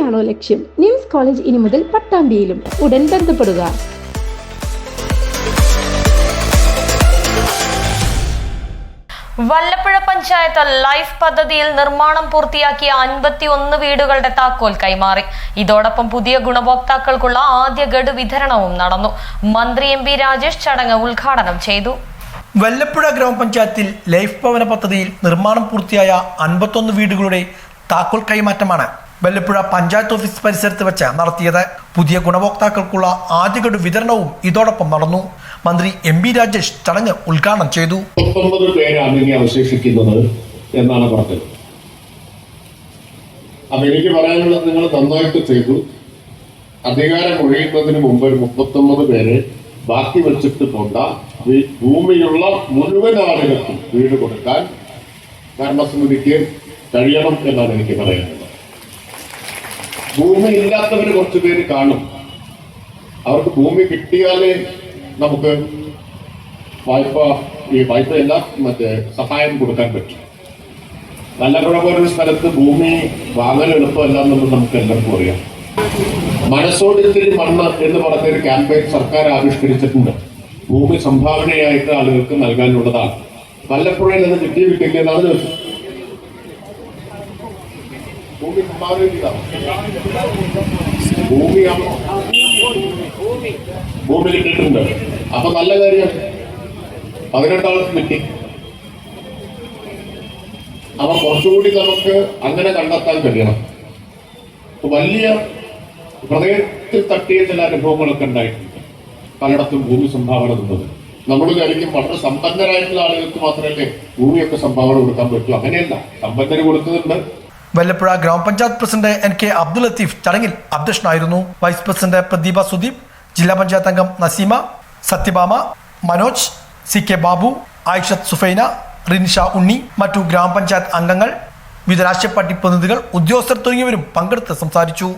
തന്നെയാണോ ലക്ഷ്യം? Nymphs college ഇനി മുതൽ പട്ടാമ്പിയിലും ഉടൻ ബന്ധപ്പെടുക. വല്ലപ്പുഴ പഞ്ചായത്ത് ലൈഫ് പദ്ധതിയിൽ നിർമ്മാണം പൂർത്തിയാക്കിയ അൻപത്തി ഒന്ന് വീടുകളുടെ താക്കോൽ കൈമാറി. ഇതോടൊപ്പം പുതിയ ഗുണഭോക്താക്കൾക്കുള്ള ആദ്യ ഗഡു വിതരണവും നടന്നു. മന്ത്രി എം പി രാജേഷ് ചടങ്ങ് ഉദ്ഘാടനം ചെയ്തു. വല്ലപ്പുഴ ഗ്രാമപഞ്ചായത്തിൽ ലൈഫ് ഭവന പദ്ധതിയിൽ നിർമ്മാണം പൂർത്തിയായ അൻപത്തൊന്ന് വീടുകളുടെ താക്കോൽ കൈമാറ്റമാണ് വല്ലപ്പുഴ പഞ്ചായത്ത് ഓഫീസ് പരിസരത്ത് വെച്ച് നടത്തിയത് പുതിയ ഗുണഭോക്താക്കൾക്കുള്ള ആദ്യഗഡു വിതരണവും ഇതോടൊപ്പം നടന്നു. മന്ത്രി എം ബി രാജേഷ് ചടങ്ങ് ഉദ്ഘാടനം ചെയ്തു. അവശേഷിക്കുന്നത് എന്നാണ് പറഞ്ഞത്. അപ്പൊ എനിക്ക് പറയാനുള്ളത് നിങ്ങൾ നന്നായിട്ട് ചെയ്തു. അധികാരം ഒഴിയുന്നതിന് മുമ്പ് ഒരു മുപ്പത്തൊമ്പത് പേരെ ബാക്കി വെച്ചിട്ട് കൊണ്ട ഭൂമിയുള്ള മുഴുവൻ ആളുകൾക്കും വീട് കൊടുക്കാൻ ഭരണസമിതിക്ക് കഴിയണം എന്നാണ് എനിക്ക് പറയാനുള്ളത്. ഭൂമി ഇല്ലാത്തവർ കുറച്ചു പേര് കാണും. അവർക്ക് ഭൂമി കിട്ടിയാലേ നമുക്ക് വായ്പ ഈ വായ്പയല്ല മറ്റേ സഹായം കൊടുക്കാൻ പറ്റും. വല്ലപ്പുഴ പോലൊരു സ്ഥലത്ത് ഭൂമി വാങ്ങൽ എളുപ്പമല്ല എന്നുള്ളത് നമുക്ക് എല്ലാവർക്കും അറിയാം. മനസ്സോടിത്തിരി മണ്ണ് എന്ന് പറഞ്ഞ ഒരു ക്യാമ്പയിൻ സർക്കാർ ആവിഷ്കരിച്ചിട്ടുണ്ട്. ഭൂമി സംഭാവനയായിട്ട് ആളുകൾക്ക് നൽകാനുള്ളതാണ്. വല്ലപ്പുഴയിൽ നിന്ന് കിട്ടിയ കിട്ടില്ല എന്നാണ് ചോദിച്ചത്. ഭൂമി ഭൂമി കിട്ടിയിട്ടുണ്ട് അപ്പൊ നല്ല കാര്യം പതിനെട്ടാൾക്ക് കിട്ടി. അപ്പൊ കുറച്ചുകൂടി നമുക്ക് അങ്ങനെ കണ്ടെത്താൻ കഴിയണം. വലിയ ഹൃദയത്തിൽ തട്ടിയ ചില അനുഭവങ്ങളൊക്കെ ഉണ്ടായിട്ടുണ്ട്. പലയിടത്തും ഭൂമി സംഭാവന തന്നത്. നമ്മൾ വിചാരിക്കും വളരെ സമ്പന്നരായിട്ടുള്ള ആളുകൾക്ക് മാത്രമല്ലേ ഭൂമിയൊക്കെ സംഭാവന കൊടുക്കാൻ പറ്റൂ. അങ്ങനെയല്ല. സമ്പന്നര് കൊടുക്കുന്നുണ്ട്. Vallappuzha grama panchayat president N K Abdul Latheef ചടങ്ങിൽ അധ്യക്ഷനായിരുന്നു. വൈസ് പ്രസിഡന്റ് പ്രദീപ സുദീപ് ജില്ലാ പഞ്ചായത്ത് അംഗം നസീമ സത്യഭാമ മനോജ് സി കെ ബാബു ആയിഷത്ത് സുഫൈന റിൻഷ ഉണ്ണി മറ്റു ഗ്രാമപഞ്ചായത്ത് അംഗങ്ങൾ വിവിധ രാഷ്ട്രീയ പാർട്ടി പ്രതിനിധികൾ ഉദ്യോഗസ്ഥർ തുടങ്ങിയവരും പങ്കെടുത്ത് സംസാരിച്ചു.